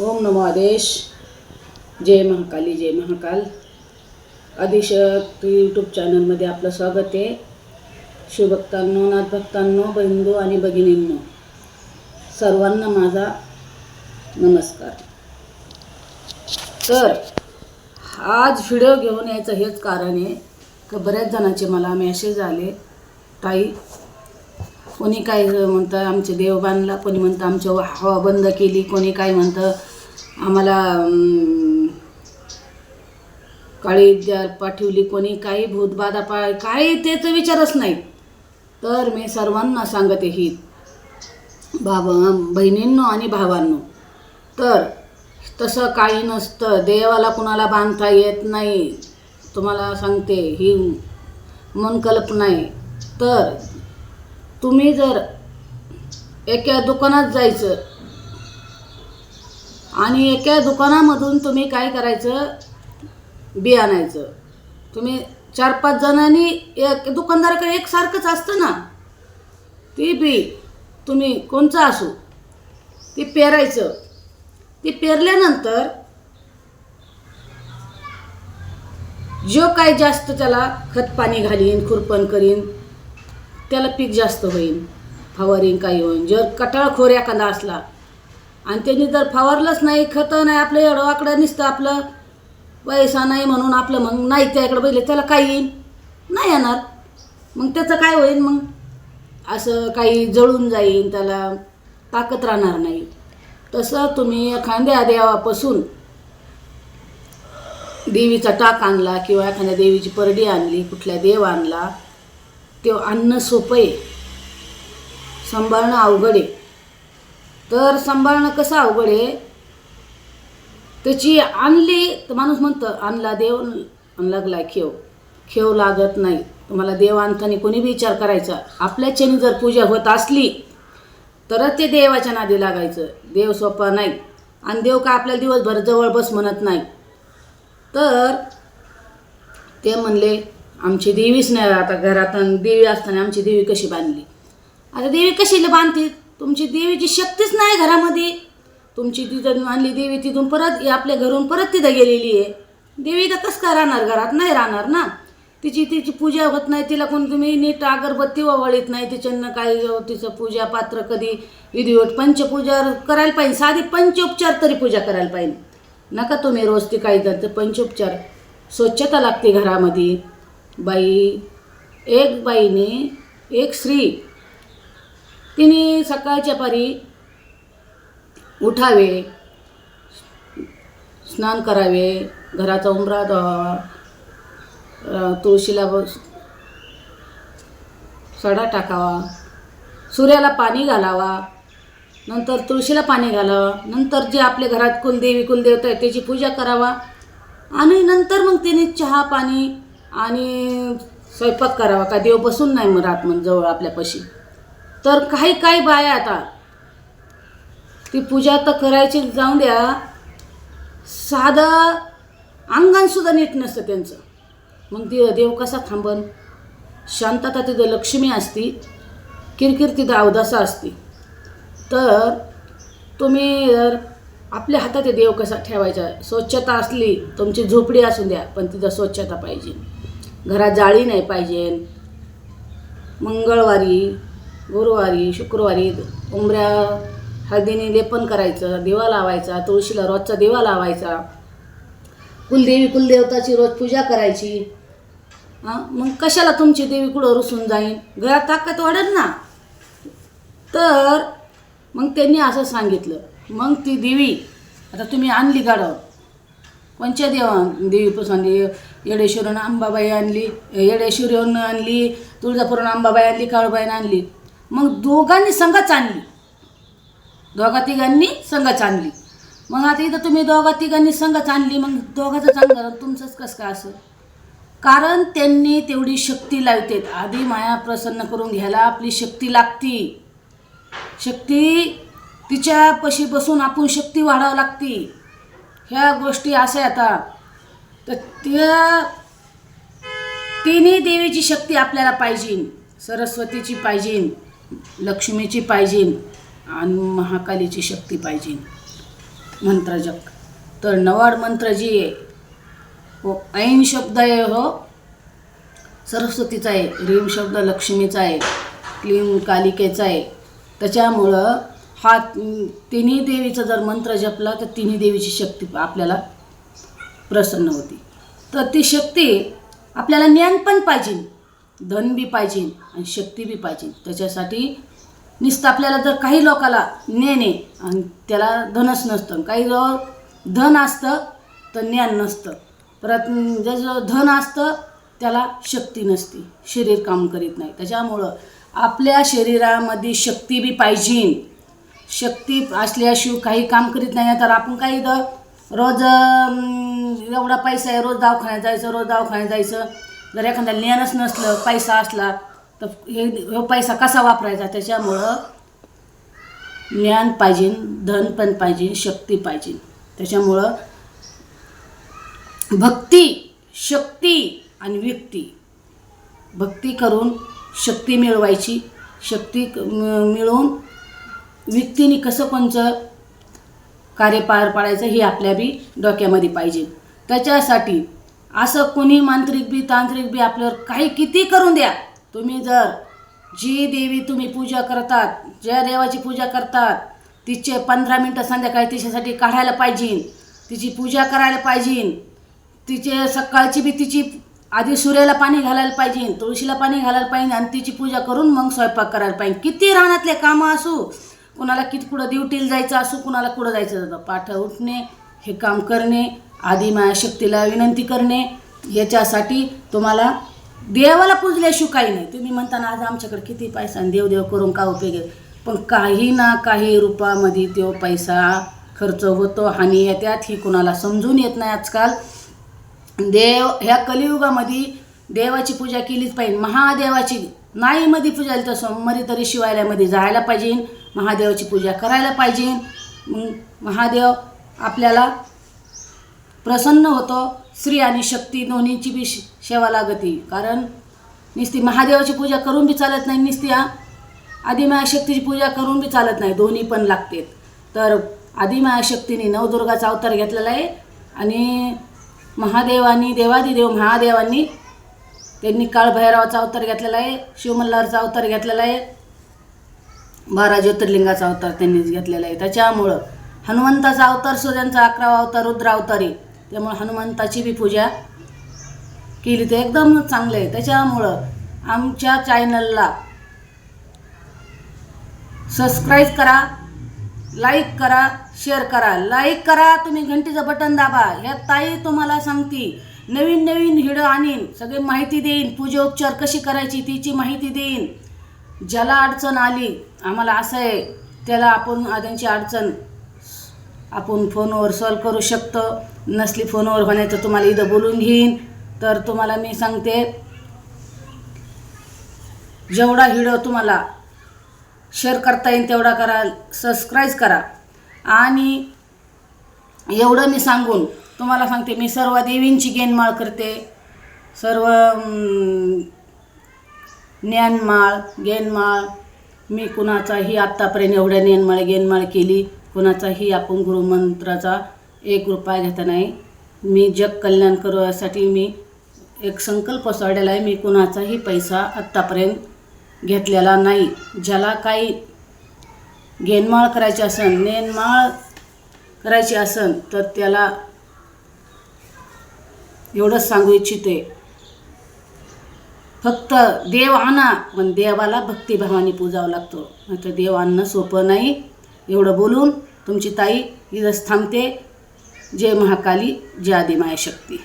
ओम नमो आदेश जय महाकाली जय महाकाल। आदिशक्ती यूट्यूब चॅनलमध्ये आपलं स्वागत आहे. शिवभक्तांनो नाथभक्तांनो बंधू आणि भगिनींनो सर्वांना माझा नमस्कार. तर आज व्हिडिओ घेऊन यायचं हेच कारण आहे का बऱ्याच जणांचे मला मेसेज आले. ताई कोणी काय म्हणतं आमचे देव बांधला कोणी म्हणतं आमच्या हवा बंद केली कोणी काय म्हणतं आम्हाला काळी विद्या पाठवली कोणी काही भूतबाधा पा काही त्याचं विचारच नाही. तर मी सर्वांना सांगते ही. भाव बहिणींनो आणि भावांनो तर तसं काही नसतं. देवाला कुणाला बांधता येत नाही. तुम्हाला सांगते ही मन कल्पना आहे. तर तुम्ही जर एका दुकानात जायचं आणि एका दुकानामधून तुम्ही काय करायचं? बी आणायचं. तुम्ही चार पाच जणांनी एक दुकानदाराकडे एकसारखंच असतं ना? ती बी तुम्ही कोणचं असू ते पेरायचं. ते पेरल्यानंतर जो काय जास्त त्याला खत पाणी घालीन खुरपण करीन त्याला पीक जास्त होईल फवारीन काही होईल जर कटाळखोर एखादा असला आणि त्यांनी जर फवारलंच नाही खतं नाही आपलं एवढं वाकडं निसतं आपलं पैसा नाही म्हणून आपलं मग नाही त्याकडे बघितलं त्याला काय येईल? नाही येणार. मग त्याचं काय होईल मग? असं काही जळून जाईल त्याला ताकद राहणार नाही. तसं तुम्ही एखाद्या देवापासून देवीचा टाक आणला किंवा एखाद्या देवीची परडी आणली कुठल्या देव आणला ते आणणं सोपं आहे. सांभाळणं अवघड आहे. तर सांभाळणं कसं अवघड आहे? त्याची आणली तर माणूस म्हणतं आणला देव लागलाय लागला खेव. खेव लागत नाही. तुम्हाला देव आणताना कोणी विचार करायचा? आपल्याच्याने जर पूजा होत असली तरच ते देवाच्या नादी लागायचं. देव सोपा नाही. आणि देव का आपल्याला दिवसभर जवळ बस म्हणत नाही. तर ते म्हणले आमची देवीच नाही आता घरात देवी असताना आमची देवी कशी बांधली? आता देवी कशी बांधते तुमची देवीची शक्तीच नाही घरामध्ये. तुमची तिथं आणली देवी तिथून परत आपल्या घरून परत तिथं गेलेली आहे. देवी तर कसं काय राहणार? घरात नाही राहणार ना. तिची तिची पूजा होत नाही तिला कोण तुम्ही नीट अगरबत्ती वळीत नाही तिच्यानं काही तिचं पूजा पात्र कधी विधिवट पंचपूजा करायला पाहिजे साधी पंचोपचार तरी पूजा करायला पाहिजे. नका तुम्ही रोज ती काही तर पंचोपचार स्वच्छता लागते घरामध्ये. बाई एक बाईने एक स्त्री तिने सकाळच्या पारी उठावे स्नान करावे घराचा उमरा धुवावा तुळशीला बस सडा टाकावा सूर्याला पाणी घालावा नंतर तुळशीला पाणी घालावा नंतर जे आपल्या घरात कुलदेवी कुलदेवता आहे त्याची पूजा करावा आणि नंतर मग तिने चहा पाणी आणि स्वयंपाक करावा का देव बसून नाही मग रात मग जवळ आपल्यापाशी. तर काही काही बाया आता. ती पूजा तर करायची जाऊन द्या. साधं अंगणसुद्धा नीट नसतं त्यांचं. मग ती देव कसा थांबन? शांतता तिथं लक्ष्मी असती. किरकिर तिथं अवदासा असती. तर तुम्ही जर आपल्या हातात ते देव कसा ठेवायचा? स्वच्छता असली तुमची झोपडी असू द्या पण तिथं स्वच्छता पाहिजे. घरात जाळी नाही पाहिजे. मंगळवारी गुरुवारी शुक्रवारी उंबऱ्या हळदीने लेपन करायचं दिवा लावायचा तुळशीला रोजचा दिवा लावायचा. कुलदेवी कुलदेवताची रोज पूजा करायची. मग कशाला तुमची देवी कुठं रुसून जाईल घरात ताकद वाढत ना? तर मग त्यांनी असं सांगितलं. मग ती देवी आता तुम्ही आणली गाडव कोणच्या देवा देवीपासून? आणली येडेश्वरून अंबाबाई आणली येडेश्वरीवरून आणली तुळजापूरून अंबाबाई आणली काळूबाईनं आणली. मग दोघांनी संगच आणली दोघा तिघांनी संगच आणली मग आता इथं तुम्ही दोघा तिघांनी संगच आणली मग दोघाचं चांगलं तुमचंच कसं काय असं? कारण त्यांनी तेवढी शक्ती लावते आधी माया प्रसन्न करून घ्यायला आपली शक्ती लागती. शक्ती तिच्यापाशी बसून आपण शक्ती वाढावं लागती. ह्या गोष्टी अशा आता. तर त्या तिन्ही देवीची शक्ती आपल्याला पाहिजे. सरस्वतीची पाहिजे. लक्ष्मीची पाहिजे आणि महाकालीची शक्ती पाहिजे. मंत्र जप तर नवाड मंत्र जी आहे हो ऐन शब्द आहे हो. सरस्वतीचा आहे रीम शब्द लक्ष्मीचा आहे क्लीम कालिकेचा आहे. त्याच्यामुळं हा तिन्ही देवीचा जर मंत्र जपला तर तिन्ही देवीची शक्ती आपल्याला प्रसन्न होती. तर ती शक्ती आपल्याला ज्ञान पण पाहिजे. धन बी पाहिजे आणि शक्ती बी पाहिजे. त्याच्यासाठी नुसतं आपल्याला जर काही लोकाला ज्ञान आहे आणि त्याला धनच नसतं काही लोक धन असतं तर ज्ञान नसतं. परत ज्याचं धन असतं त्याला शक्ती नसते. शरीर काम करीत नाही. त्याच्यामुळं आपल्या शरीरामध्ये शक्ती बी पाहिजे. शक्ती असल्याशिवाय काही काम करीत नाही. तर आपण काही द रोज एवढा पैसा आहे रोज दवाखान्यात जायचं रोज दवाखान्यात जायचं. जर एखादा ज्ञानच नसलं पैसा असला तर हे हे पैसा कसा वापरायचा? त्याच्यामुळं ज्ञान पाहिजे धन पण पाहिजे शक्ती पाहिजे. त्याच्यामुळं भक्ती शक्ती आणि व्यक्ती. भक्ती करून शक्ती मिळवायची. शक्ती मिळून मिळवून व्यक्तीने कसं कोणचं कार्य पार पाडायचं हे आपल्या बी डोक्यामध्ये पाहिजे. त्याच्यासाठी असं कोणी मांत्रिक बी तांत्रिक बी आपल्यावर काही किती करून द्या. तुम्ही जर जी देवी तुम्ही पूजा करतात ज्या देवाची पूजा करतात तिचे पंधरा मिनटं संध्याकाळी तिच्यासाठी काढायला पाहिजे तिची पूजा करायला पाहिजे तिचे सकाळची बी तिची आधी सूर्याला पाणी घालायला पाहिजे तुळशीला पाणी घालायला पाहिजे आणि तिची पूजा करून मग स्वयंपाक करायला पाहिजे. किती रानातले कामं असू कुणाला किती कुठं ड्युटीला जायचं असू कुणाला कुठं जायचं असं पाठ उठणे हे काम करणे शक्तीला विनंती करणे याच्यासाठी तुम्हाला देवाला पुजल्याशिवाय काही नाही. तुम्ही म्हणताना आज आमच्याकडे किती पैसा आणि देव देव करून का उपयोग आहे? पण काही ना काही रूपामध्ये तो पैसा खर्च होतो हानी येत्यात ही कुणाला समजून येत नाही आजकाल. देव ह्या कलियुगामध्ये देवाची पूजा केलीच पाहिजे. महादेवाची नाहीमध्ये पूजा तर सोमवारी तरी शिवायलामध्ये जायला पाहिजे. महादेवाची पूजा करायला पाहिजे. मग महादेव आपल्याला प्रसन्न होतो स्त्री आणि शक्ती दोन्हीची बी सेवा लागती. कारण नुसती महादेवाची पूजा करून बी चालत नाही नुसती आदिमाया शक्तीची पूजा करून बी चालत नाही दोन्ही पण लागते तर आदिमाया शक्तीने नवदुर्गाचा अवतार घेतलेला आहे आणि महादेवानी देवादिदेव महादेवांनी त्यांनी काळभैरवाचा अवतार घेतलेला आहे शिवमल्हारचा अवतार घेतलेला आहे बारा ज्योतिर्लिंगाचा अवतार त्यांनीच घेतलेला आहे. त्याच्यामुळं हनुमंताचा अवतार सूर्यांचा अकरावा अवतार रुद्र अवतारी त्यामुळं हनुमंताची बी पूजा केली तर एकदम चांगलं आहे. त्याच्यामुळं आमच्या चॅनलला सबस्क्राईब करा लाईक करा शेअर करा. लाईक करा तुम्ही घंटीचं बटन दाबा. ह्या ताई तुम्हाला सांगती नवीन नवीन हिडं आणीन सगळी माहिती देईन पूजोपचार कशी करायची तिची माहिती देईन. ज्याला अडचण आली आम्हाला असं आहे त्याला आपण त्यांची अडचण आपण फोनवर सॉल्व करू शकतो. नसली फोनवर होण्याचं तुम्हाला इथं बोलून घेईन. तर तुम्हाला मी सांगते जेवढा व्हिडिओ तुम्हाला शेअर करता येईल तेवढा करा सबस्क्राईब करा. आणि एवढं मी सांगून तुम्हाला सांगते मी सर्व देवींची गेनमाळ करते. सर्व ज्ञानमाळ गेनमाळ. मी कुणाचाही आत्तापर्यंत एवढ्या ज्ञानमाळ गेनमाळ केली. कुणाचाही आपण गुरुमंत्राचा एक रुपया घेता नाही. मी जग कल्याण करू यासाठी मी एक संकल्प सोडलेला आहे. मी कुणाचाही पैसा आत्तापर्यंत घेतलेला नाही. ज्याला काही गेनमाळ करायची असन नेनमाळ करायची असन तर त्याला एवढंच सांगू इच्छिते. फक्त देव आणा पण देवाला भक्तिभावाने पूजावं लागतो. नाहीतर देव आणणं सोपं नाही. एवढं बोलून तुमची ताई इथंच थांबते. जय महाकाली जय आदिमाया शक्ती.